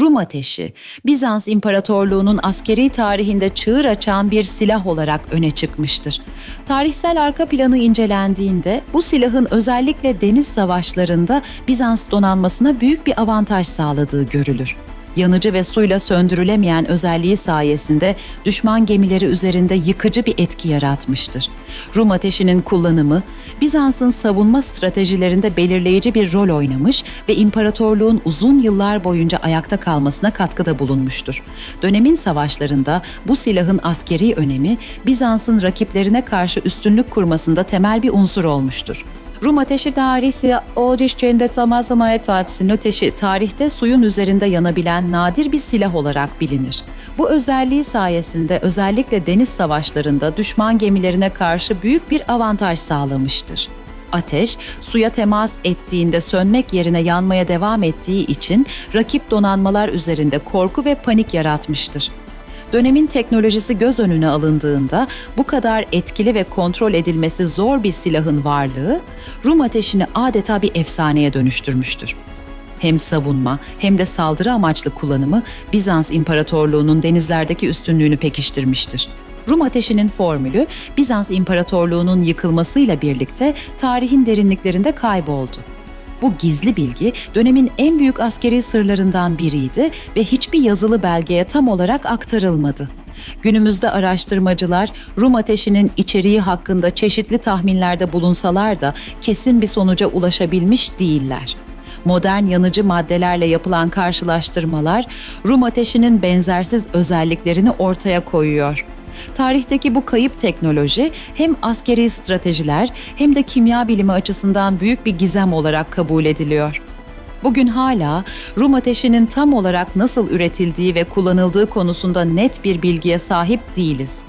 Rum ateşi, Bizans İmparatorluğu'nun askeri tarihinde çığır açan bir silah olarak öne çıkmıştır. Tarihsel arka planı incelendiğinde bu silahın özellikle deniz savaşlarında Bizans donanmasına büyük bir avantaj sağladığı görülür. Yanıcı ve suyla söndürülemeyen özelliği sayesinde düşman gemileri üzerinde yıkıcı bir etki yaratmıştır. Rum ateşinin kullanımı Bizans'ın savunma stratejilerinde belirleyici bir rol oynamış ve imparatorluğun uzun yıllar boyunca ayakta kalmasına katkıda bulunmuştur. Dönemin savaşlarında bu silahın askeri önemi Bizans'ın rakiplerine karşı üstünlük kurmasında temel bir unsur olmuştur. Rum ateşi tarihi Odişçe'nde tamazlamaya tatsın ateşi tarihte suyun üzerinde yanabilen nadir bir silah olarak bilinir. Bu özelliği sayesinde özellikle deniz savaşlarında düşman gemilerine karşı büyük bir avantaj sağlamıştır. Ateş, suya temas ettiğinde sönmek yerine yanmaya devam ettiği için rakip donanmalar üzerinde korku ve panik yaratmıştır. Dönemin teknolojisi göz önüne alındığında bu kadar etkili ve kontrol edilmesi zor bir silahın varlığı Rum ateşini adeta bir efsaneye dönüştürmüştür. Hem savunma hem de saldırı amaçlı kullanımı Bizans İmparatorluğu'nun denizlerdeki üstünlüğünü pekiştirmiştir. Rum ateşinin formülü Bizans İmparatorluğu'nun yıkılmasıyla birlikte tarihin derinliklerinde kayboldu. Bu gizli bilgi dönemin en büyük askeri sırlarından biriydi ve hiçbir yazılı belgeye tam olarak aktarılmadı. Günümüzde araştırmacılar Rum ateşinin içeriği hakkında çeşitli tahminlerde bulunsalar da kesin bir sonuca ulaşabilmiş değiller. Modern yanıcı maddelerle yapılan karşılaştırmalar Rum ateşinin benzersiz özelliklerini ortaya koyuyor. Tarihteki bu kayıp teknoloji hem askeri stratejiler hem de kimya bilimi açısından büyük bir gizem olarak kabul ediliyor. Bugün hala Rum ateşinin tam olarak nasıl üretildiği ve kullanıldığı konusunda net bir bilgiye sahip değiliz.